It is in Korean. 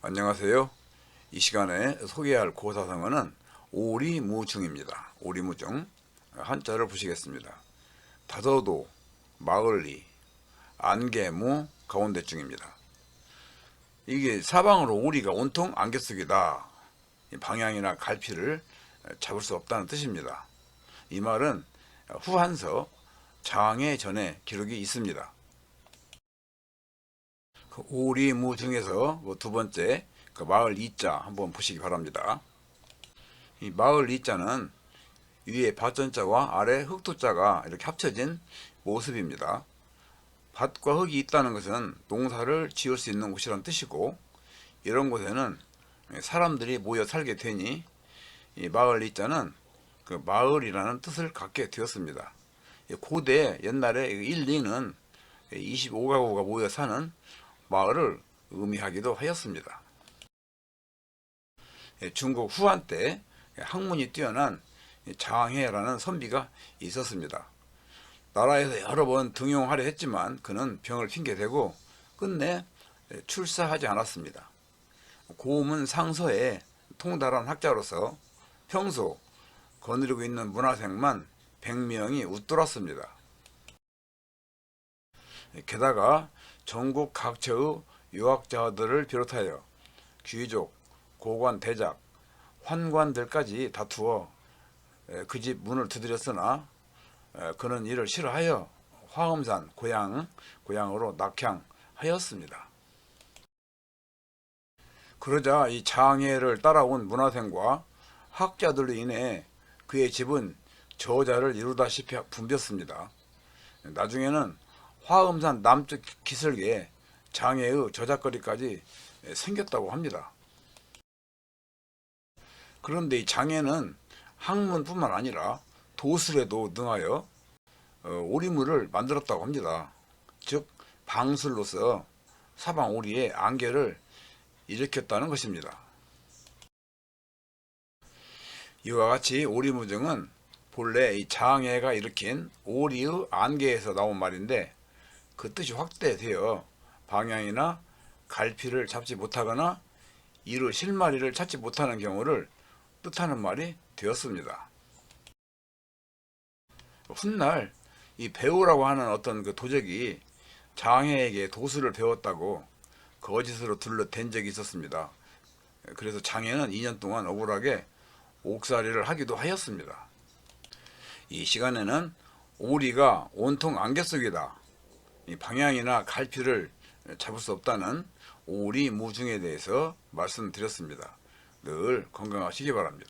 안녕하세요. 이 시간에 소개할 고사성어는 오리무중입니다. 오리무중 한자를 보시겠습니다. 다더도, 마을리, 안개무, 가운데중입니다. 이게 사방으로 오리가 온통 안개 속이다. 이 방향이나 갈피를 잡을 수 없다는 뜻입니다. 이 말은 후한서 장해 전에 기록이 있습니다. 그 오리무 중에서 그 두 번째 그 마을 이자 한번 보시기 바랍니다. 이 마을 이자는 위에 밭전자와 아래 흙토자가 이렇게 합쳐진 모습입니다. 밭과 흙이 있다는 것은 농사를 지을 수 있는 곳이란 뜻이고 이런 곳에는 사람들이 모여 살게 되니 이 마을 이자는 그 마을이라는 뜻을 갖게 되었습니다. 고대 옛날에 1, 2는 25가구가 모여 사는 마을을 의미하기도 하였습니다. 예, 중국 후한 때 학문이 뛰어난 장해라는 선비가 있었습니다. 나라에서 여러 번 등용하려 했지만 그는 병을 핑계대고 끝내 출사하지 않았습니다. 고문 상서에 통달한 학자로서 평소 거느리고 있는 문화생만 100명이 웃돌았습니다. 게다가 전국 각처의 유학자들을 비롯하여 귀족, 고관, 대작, 환관들까지 다투어 그 집 문을 두드렸으나 에, 그는 이를 싫어하여 화엄산 고향 고향으로 낙향하였습니다. 그러자 이 장애를 따라온 문화생과 학자들로 인해 그의 집은 저자를 이루다시피 붐볐습니다. 나중에는 화엄산 남쪽 기슭에 장애의 저작거리까지 생겼다고 합니다. 그런데 이 장애는 학문뿐만 아니라 도술에도 능하여 어, 오리물을 만들었다고 합니다. 즉 방술로서 사방 오리의 안개를 일으켰다는 것입니다. 이와 같이 오리무정은 본래 이 장애가 일으킨 오리의 안개에서 나온 말인데 그 뜻이 확대되어 방향이나 갈피를 잡지 못하거나 이루 실마리를 찾지 못하는 경우를 뜻하는 말이 되었습니다. 훗날 이 배우라고 하는 어떤 그 도적이 장애에게 도수를 배웠다고 거짓으로 둘러댄 적이 있었습니다. 그래서 장애는 2년 동안 억울하게 옥살이를 하기도 하였습니다. 이 시간에는 오리가 온통 안개 속이다. 이 방향이나 갈피를 잡을 수 없다는 오리 무중에 대해서 말씀드렸습니다. 늘 건강하시기 바랍니다.